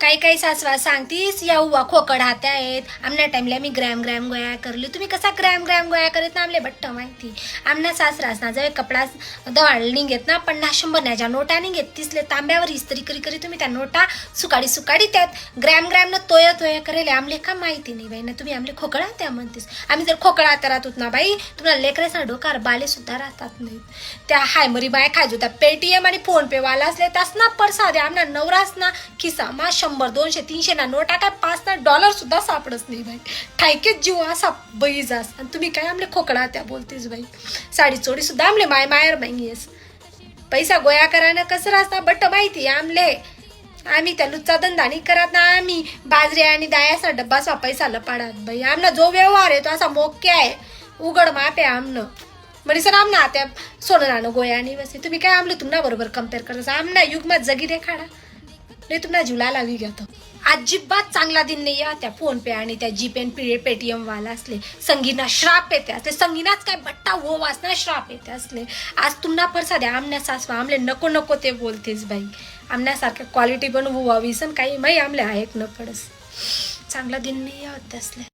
काही काही सासवा सांगतीस या उवा खोकड हात्या आहेत. आमना टाइमला मी ग्रॅम ग्रॅम गोया करली. तुम्ही कसा ग्रॅम ग्रॅम गोया करत ना आमले बट्ट माहिती. आमना सासरास ना जवळ कपडा दवाळ निघेत ना पन्नास शंभरण्याच्या नोटा निघेत तिसले तांब्यावर इस्त्री करी करी तुम्ही त्या नोटा सुकाडी सुकाडी त्यात. ग्रॅम ग्रॅम न तोया तोया करेल आमले का माहिती नाही बाई. ना तुम्ही आमले खोकळा त्या म्हणतेस. आम्ही जर खोकळा त्या राहतो ना बाई तुम्हाला लेकरेस ना डोकार बाले सुद्धा राहतात नाही त्या हाय मरी बाय खायचो त्या पेटीएम आणि फोन पे वाला असले त्यास ना परसा द्या आमना नवरास ना खिसा माश शंभर दोनशे तीनशे ना नोटा काय पाच ना डॉलर सुद्धा सापडच नाही बाई. ठायकेच जीव असा बई जास आणि तुम्ही काय आमले खोकडा त्या बोलतेस बाई. साडी चोडी सुद्धा आमले माय मायर बाई येस पैसा गोया करायला कसं राहता बट माहिती आमले. आम्ही त्या लुच्चा धंदा नाही करत ना आम्ही बाजरी आणि दायाचा डब्बा स्वा पैसा लपाडात बाई. आमना जो व्यवहार आहे तो असा मोक्या आहे. उघड माप आहे आमनं. म्हणजे सर आमना त्या सोनं राहणं गोया आणि बसे तुम्ही काय आमले तुमना बरोबर कंपेअर करत आमना युगमात जगी देखाडा. नाही तुम्हाला जुला लावी घेतो अजिबात चांगला दिन नाही या त्या फोन पे आणि त्या जीपे आणि पेटीएम वाला असले. संगीना श्राप येते असले. संगीनाच काय बट्टा हो वाचना श्राप येते असले. आज तुम्हाला परसा द्या. आमल्या सासवा. आमले नको नको ते बोलतेस बाई. आमण्यासारख्या क्वालिटी पण व्हावी सण काही. माही आमले ऐक न पडस. चांगला दिन नाही या असले.